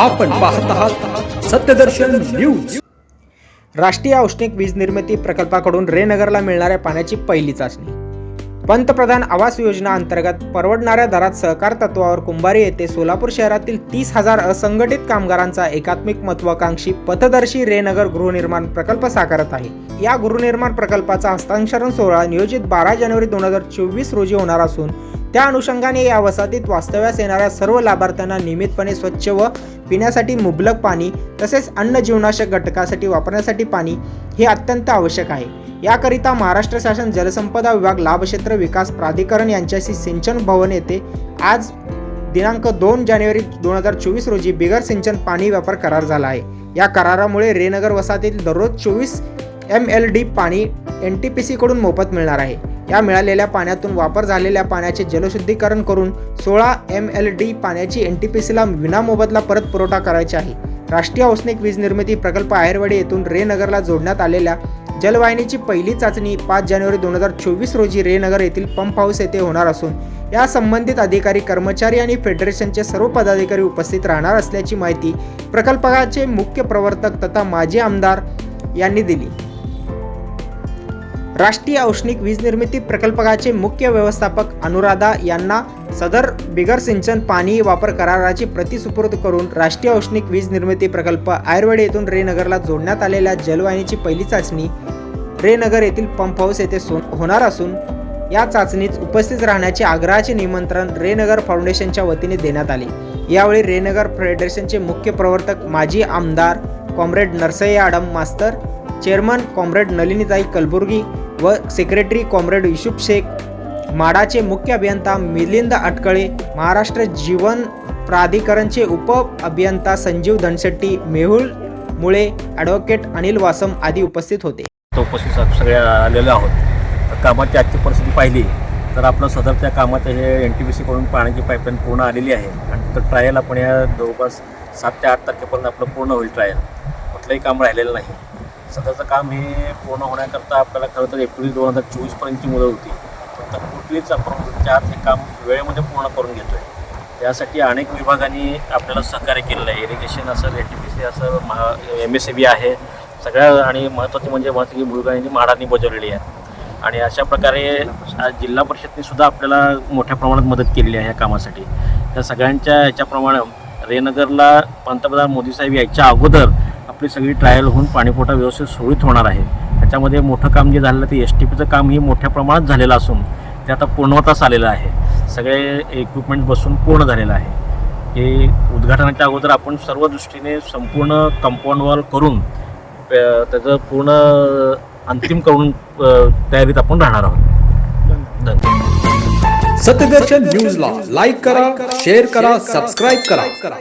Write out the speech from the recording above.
आपण पाहत आहात सत्यदर्शन न्यूज. राष्ट्रीय औष्णिक वीज निर्मिती प्रकल्पाकडून रेनगरला मिळणाऱ्या पाण्याची पहिली चाचणी. पंतप्रधान आवास योजना अंतर्गत परवडणाऱ्या दरात सहकार तत्वावर कुंभारी येथे सोलापूर शहरातील तीस हजार असंघटित कामगारांचा एकात्मिक महत्वाकांक्षी पथदर्शी रेनगर गृहनिर्माण प्रकल्प साकारत आहे. या गृहनिर्माण प्रकल्पाचा हस्तांतरण सोहळा नियोजित बारा जानेवारी दोन हजार चोवीस रोजी होणार असून त्या अनुषंगाने या वसाहतीत वास्तव्यास येणाऱ्या सर्व लाभार्थ्यांना नियमितपणे स्वच्छ व पिण्यासाठी मुबलक पाणी तसेच अन्न जीवनाशक घटकासाठी वापरण्यासाठी पाणी हे अत्यंत आवश्यक आहे. याकरिता महाराष्ट्र शासन जलसंपदा विभाग लाभक्षेत्र विकास प्राधिकरण यांच्याशी सिंचन भवन येथे आज दिनांक दोन जानेवारी दोन हजार चोवीस रोजी बिगर सिंचन पाणी व्यापार करार झाला आहे. या करारामुळे रेनगर वसाहतीत दररोज चोवीस एम एल डी पाणी एन टी पी सीकडून मोफत मिळणार आहे. या मिळालेल्या पाण्यातून वापर झालेल्या पाण्याचे जलशुद्धीकरण करून सोळा एम एल डी पाण्याची एन टी पी सीला विनामोबदला परत पुरवठा करायचा आहे. राष्ट्रीय औष्णिक वीज निर्मिती प्रकल्प आहेरवाडी येथून रेनगरला जोडण्यात आलेल्या जलवाहिनीची पहिली चाचणी पाच जानेवारी दोन हजार चोवीस रोजी रेनगर येथील पंप हाऊस येथे होणार असून या संबंधित अधिकारी कर्मचारी आणि फेडरेशनचे सर्व पदाधिकारी उपस्थित राहणार असल्याची माहिती प्रकल्पाचे मुख्य प्रवर्तक तथा माजी आमदार यांनी दिली. राष्ट्रीय औष्णिक वीज निर्मिती प्रकल्पाचे मुख्य व्यवस्थापक अनुराधा यांना सदर बिगर सिंचन पाणी वापर कराराची प्रति सुपूर्द करून राष्ट्रीय औष्णिक वीज निर्मिती प्रकल्प आयुर्वेद येथून रेनगरला जोडण्यात आलेल्या जलवाहिनीची पहिली चाचणी रेनगर येथील पंप हाऊस येथे होणार असून या चाचणीत उपस्थित राहण्याचे आग्रहाचे निमंत्रण रेनगर फाउंडेशनच्या वतीने देण्यात आले. यावेळी रेनगर फेडरेशनचे मुख्य प्रवर्तक माजी आमदार कॉम्रेड नरसय्या आडम मास्तर चेअरमन कॉम्रेड नलिनीताई कलबुर्गी व सेक्रेटरी कॉम्रेड युसुफ शेख माडाचे मुख्य अभियंता मिलिंद अटकळे महाराष्ट्र जीवन प्राधिकरणचे उप अभियंता संजीव धनशेट्टी मेहुल मुळे ॲडव्होकेट अनिल वासम आदी उपस्थित होते. तो उपस्थित सगळ्या आलेलो आहोत. कामाची आजची परिस्थिती पाहिली तर आपलं सदर त्या कामाचं हे एन टी बी सीकडून पाण्याची पाईपलाईन पूर्ण आलेली आहे. आणि तर ट्रायल आपण या जवळपास सात ते आठ तारखेपर्यंत आपलं पूर्ण होईल ट्रायल कुठलंही काम राहिलेलं नाही. सध्याचं काम हे पूर्ण होण्याकरता आपल्याला खरं तर एप्रिल दोन हजार चोवीसपर्यंतची मुदत होती. फक्त कुठलीच आपण चार हे काम वेळेमध्ये पूर्ण करून घेतो आहे त्यासाठी अनेक विभागांनी आपल्याला सहकार्य केलेलं आहे. इरिगेशन असेल एन टी पी सी असेल Maha M S C B आहे. सगळ्या आणि महत्त्वाची म्हणजे महत्त्वाची भूमिका यांनी म्हाडांनी बजावलेली आहे. आणि अशा प्रकारे जिल्हा परिषदने सुद्धा आपल्याला मोठ्या प्रमाणात मदत केलेली आहे या कामासाठी. त्या सगळ्यांच्या ह्याच्याप्रमाणे रेनगरला पंतप्रधान मोदी साहेब यायच्या अगोदर आपली सगळी ट्रायल होऊन पाणीपुरवठा व्यवस्थित सुरळीत होणार आहे. त्याच्यामध्ये मोठं काम जे झालेलं ते एस टी पीचं काम हे मोठ्या प्रमाणात झालेलं असून ते आता पूर्णवतास आलेलं आहे. सगळे इक्विपमेंट बसून पूर्ण झालेलं आहे. हे उद्घाटनाच्या अगोदर आपण सर्व दृष्टीने संपूर्ण कंपाऊंड वॉल करून त्याचं पूर्ण अंतिम करून तयारीत आपण राहणार आहोत. धन्यवाद. सत्यदर्शन न्यूजला लाईक करा शेअर करा सबस्क्राईब करा.